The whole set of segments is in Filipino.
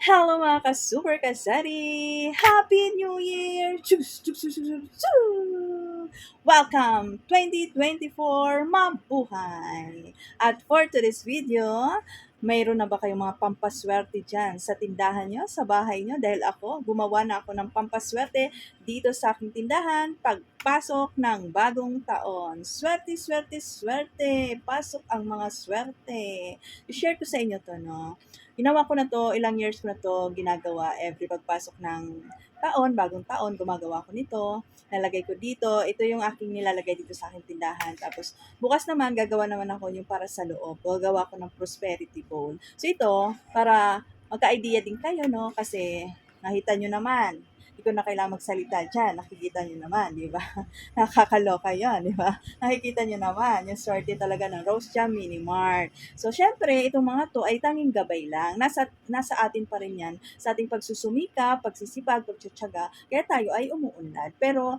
Hello mga ka-super kasari! Happy New Year! Chus, chus, chus, chus, chus! Welcome 2024 Mabuhay! At for today's video, mayroon na ba kayong mga pampaswerte dyan sa tindahan nyo, sa bahay nyo? Dahil ako, gumawa na ako ng pampaswerte dito sa aking tindahan pagpasok ng bagong taon. Swerte, swerte, swerte! Pasok ang mga swerte! I-share ko sa inyo to, no? Ginawa ko na to, ilang years ko na to ginagawa every pagpasok ng taon, bagong taon, gumagawa ko nito. Nalagay ko dito. Ito yung aking nilalagay dito sa aking tindahan. Tapos, bukas naman, gagawa naman ako yung para sa loob. Gagawa ko ng prosperity bowl. So, ito, para magka-idea din kayo, no? Kasi, nakita nyo naman, hindi ko na kailangan magsalita dyan. Nakikita nyo naman, di ba? Nakakaloka yan, di ba? Nakikita nyo naman, yung sorte talaga ng Rose Jam Mini Mart. So, syempre, itong mga to ay tanging gabay lang. Nasa, nasa atin pa rin yan. Sa ating pagsusumika, pagsisipag, pagtsatsaga, kaya tayo ay umuunlad. Pero,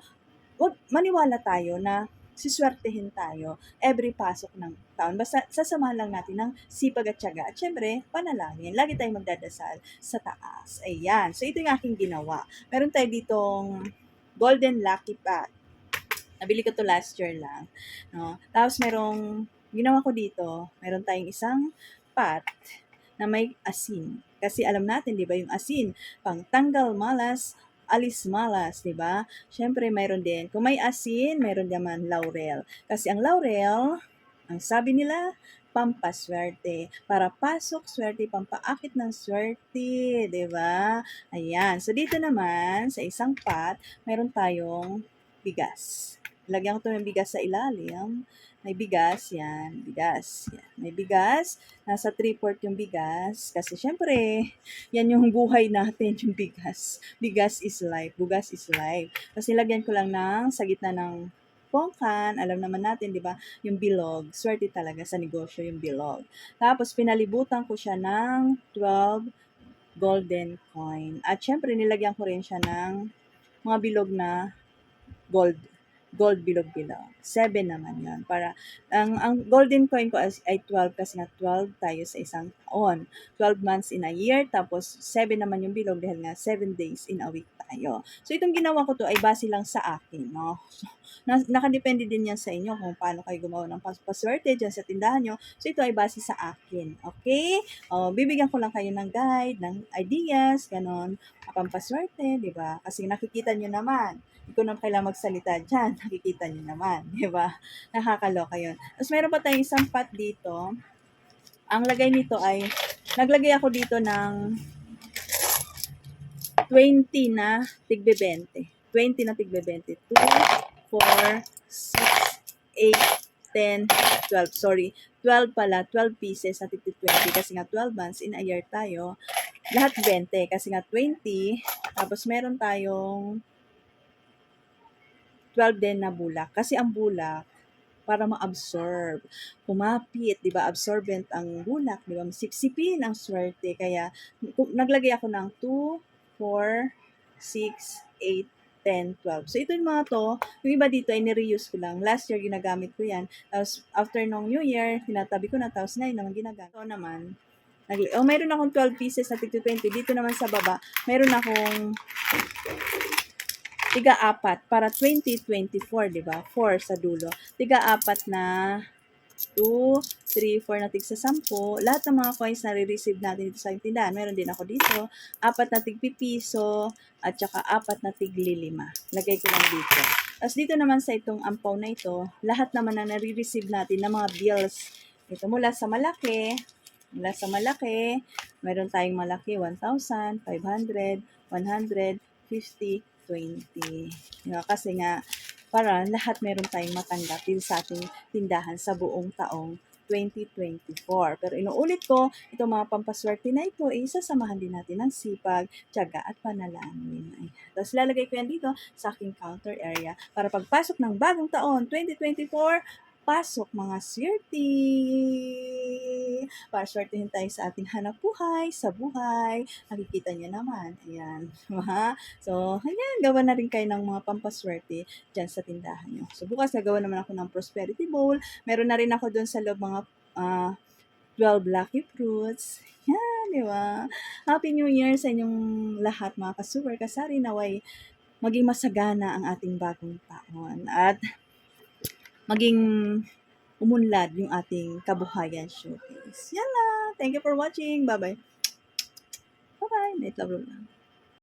maniwala tayo na siswertehin tayo every pasok ng taon. Basta sasamahan lang natin ng sipag at tiyaga. At syempre, panalangin. Lagi tayong magdadasal sa taas. Ayan. So, ito yung aking ginawa. Meron tayo ditong Golden Lucky Pot. Nabili ko to last year lang. No? Tapos merong, ginawa ko dito, meron tayong isang pot na may asin. Kasi alam natin, di ba, yung asin, pang tanggal malas, alis malas, di ba? Siyempre, mayroon din. Kung may asin, mayroon naman laurel. Kasi ang laurel, ang sabi nila, pampaswerte. Para pasok swerte, pampaakit ng swerte, di ba? Ayan. So, dito naman, sa isang pot, mayroon tayong bigas. Lagyan ko ito ng bigas sa ilalim. May bigas, yan, bigas. Yan. May bigas, nasa 3-4 yung bigas. Kasi syempre, yan yung buhay natin, yung bigas. Bigas is life, bugas is life. Tapos nilagyan ko lang ng, sa gitna ng pongkan, alam naman natin, di ba, yung bilog. Swerte talaga sa negosyo yung bilog. Tapos pinalibutan ko siya ng 12 golden coin. At syempre, nilagyan ko rin siya ng mga bilog na gold gold bilog-bilog. 7 naman yon Para, ang, ang golden coin ko ay 12 kasi nga 12 tayo sa isang taon. 12 months in a year, tapos 7 naman yung bilog dahil nga 7 days in a week tayo. So, itong ginawa ko to ay base lang sa akin, no? So, na, nakadepende din yan sa inyo kung paano kayo gumawa ng pas paswerte dyan sa tindahan nyo. So, ito ay base sa akin. Okay? O, bibigyan ko lang kayo ng guide, ng ideas, ganon, pampaswerte, di ba? Kasi nakikita nyo naman, hindi ko na kailangan magsalita dyan. Nakikita nyo naman, di ba? Nakakaloka yun. Tapos meron pa tayong isang pot dito. Ang lagay nito ay, naglagay ako dito ng 20 na tigbe 20. 20 na tigbe 20. 2, 4, 6, 8, 10, 12. Sorry, 12 pala. 12 pieces tigbe 20 kasi nga 12 months in a year tayo. Lahat 20 kasi nga 20. Tapos meron tayong 12 din na bulak. Kasi ang bulak, para ma-absorb. Kumapit, di ba? Absorbent ang bulak, di ba? Sipsipin ang swerte. Kaya, naglagay ako ng 2, 4, 6, 8, 10, 12. So, ito yung mga to. Yung iba dito ay ni-reuse ko lang. Last year, ginagamit ko yan. Tapos, after nung New Year, tinatabi ko na. Tapos, ngayon naman ginagamit. Ito naman, nag- oh, mayroon akong 12 pieces na 20. Dito naman sa baba, mayroon akong tiga-apat para 2024, di ba? 4 sa dulo. Tiga-apat na 2, 3, 4 na tig sa 10. Lahat ng mga coins na re-receive natin dito sa tindahan, meron din ako dito. Apat na tig pipiso at saka apat na tig lilima. Lagay ko lang dito. Tapos dito naman sa itong ampaw na ito, lahat naman na nare-receive natin ng mga bills. Ito mula sa malaki, mula sa malaki, meron tayong malaki 1,000, 500, 100, 50, 20. Diba? Kasi nga, para lahat meron tayong matanggap din sa ating tindahan sa buong taong 2024. Pero inuulit ko, itong mga pampaswerte na ito, ay isasamahan din natin ng sipag, tiyaga at panalangin. Ayan. Tapos lalagay ko yan dito sa aking counter area para pagpasok ng bagong taon, 2024, pasok mga swerte. Para swertehin tayo sa ating hanap buhay, sa buhay. Nakikita niyo naman. Ayan. So, ayan, gawa na rin kayo ng mga pampaswerte dyan sa tindahan nyo. So, bukas nagawa naman ako ng prosperity bowl. Meron na rin ako doon sa loob mga uh, 12 lucky fruits. Yan, di ba? Happy New Year sa inyong lahat mga ka-super kasari naway maging masagana ang ating bagong taon at maging umunlad yung ating kabuhayan showcase. Yan lang. Thank you for watching. Bye-bye. Bye-bye. Night love lang.